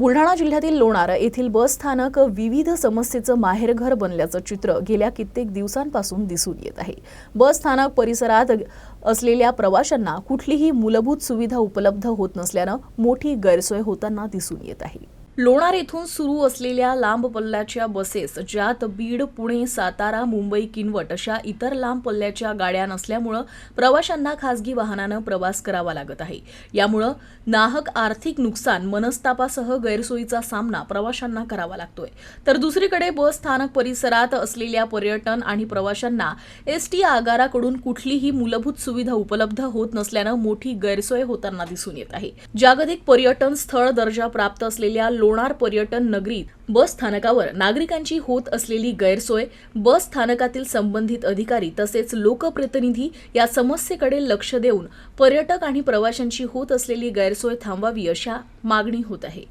बुलढाणा जिल्ह्यातील लोणार येथील बस स्थानक विविध समस्येचं माहेरघर बनल्याचं चित्र गेल्या कित्येक दिवसांपासून दिसून येत आहे. बस स्थानक परिसरात असलेल्या प्रवाशांना कुठलीही मूलभूत सुविधा उपलब्ध होत नसल्यानं मोठी गैरसोय होताना दिसून येत आहे. लोणार येथून सुरू असलेल्या लांब पल्ल्याच्या बसेस ज्यात बीड पुणे सातारा मुंबई किनवट अशा इतर लांब पल्ल्याच्या गाड्या नसल्यामुळं प्रवाशांना खासगी वाहनानं प्रवास करावा लागत आहे. यामुळं नाहक आर्थिक नुकसान मनस्तापासह गैरसोयीचा सामना प्रवाशांना करावा लागतोय. तर दुसरीकडे बस स्थानक परिसरात असलेल्या पर्यटन आणि प्रवाशांना एसटी आगाराकडून कुठलीही मूलभूत सुविधा उपलब्ध होत नसल्यानं मोठी गैरसोय होताना दिसून येत आहे. जागतिक पर्यटन स्थळ दर्जा प्राप्त असलेल्या लोणार पर्यटन नगरीत बस स्थानकावर नागरिकांची होत असलेली गैरसोय बस स्थानकातील संबंधित अधिकारी तसेच लोकप्रतिनिधी या समस्येकडे लक्ष देऊन पर्यटक आणि प्रवाशांची होत असलेली गैरसोय थांबवावी अशा मागणी होत आहे.